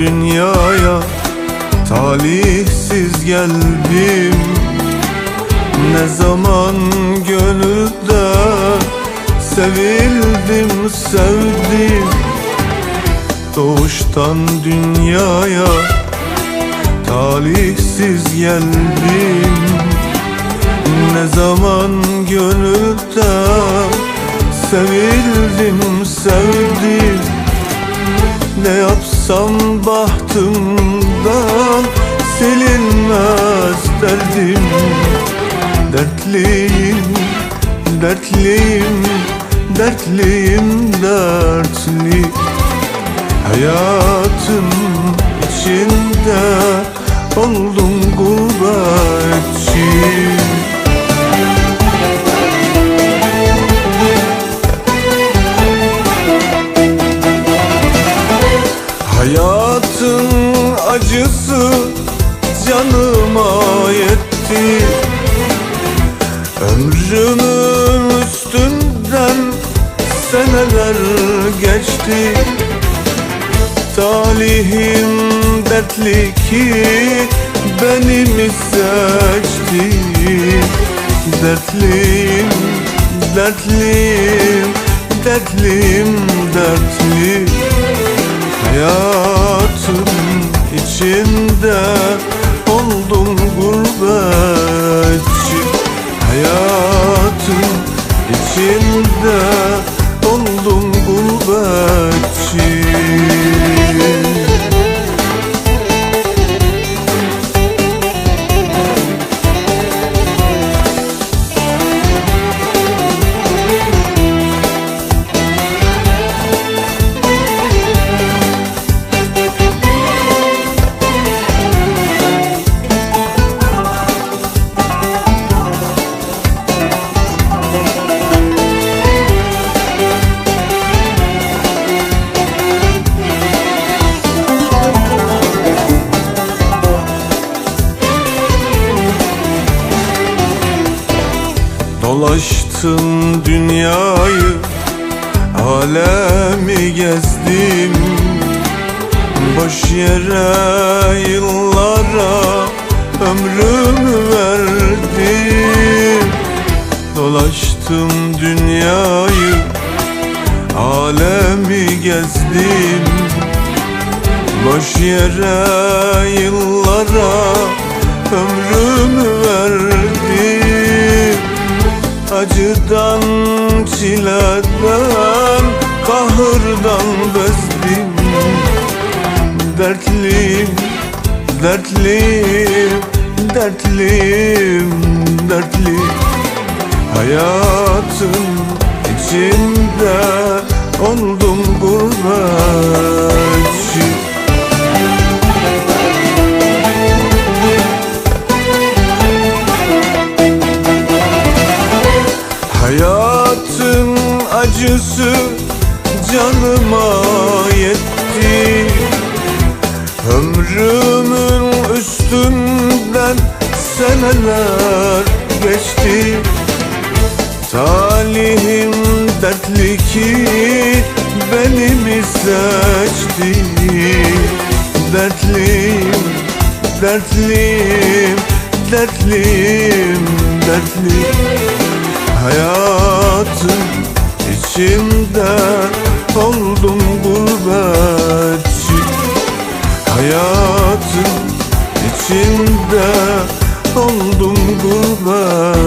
dünyaya Talihsiz geldim. Ne zaman gönülde Sevildim, sevdim. Doğuştan dünyaya Talihsiz geldim. Ne zaman gönülde Sevildim, sevdim. Ne yapsam bahtımdan Silinmez derdim. Dertliyim, dertliyim, dertliyim, dertli. Hayatım içinde oldum gurbetçi Hayatın acısı canıma yetti. Ömrümün üstünden seneler geçti. Talihim dertli ki beni mi seçti Dertliyim, dertliyim, dertliyim, dertli Hayatım içinde oldum gurbetçi Dolaştım dünyayı Alemi gezdim. Boş yere yıllara Ömrümü verdim. Dolaştım dünyayı Alemi gezdim. Boş yere yıllara Ömrümü verdim Acıdan, çileden, kahırdan bezdim. Dertliyim, dertliyim, dertliyim, dertli Hayatın içinde oldum gurbetçi Ömrümün üstünden seneler geçti. Talihim dertli ki beni mi seçti Dertliyim, dertliyim, dertliyim, dertli Hayatım içimde oldum gurbet Hayatın içinde oldum gurbetçi.